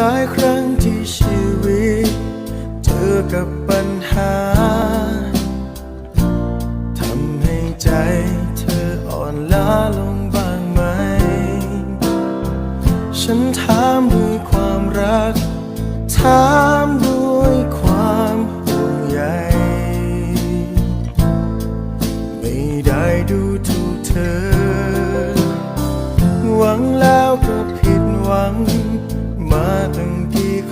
หลายครั้งที่ชีวิต เจอกับปัญหาทำให้ใจเธออ่อนล้าลงบ้างไหม ฉันถามด้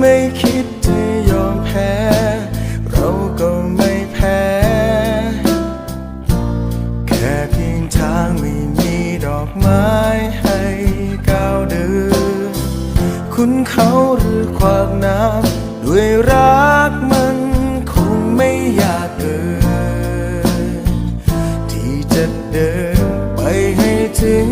ไม่คิดจะยอมแพ้ เราก็ไม่แพ้ แค่เพียงทางไม่มีดอกไม้ให้ก้าวเดินคุณเขาหรือความน้ำด้วยรักมันคงไม่อยากเกินที่จะเดินไปให้ถึง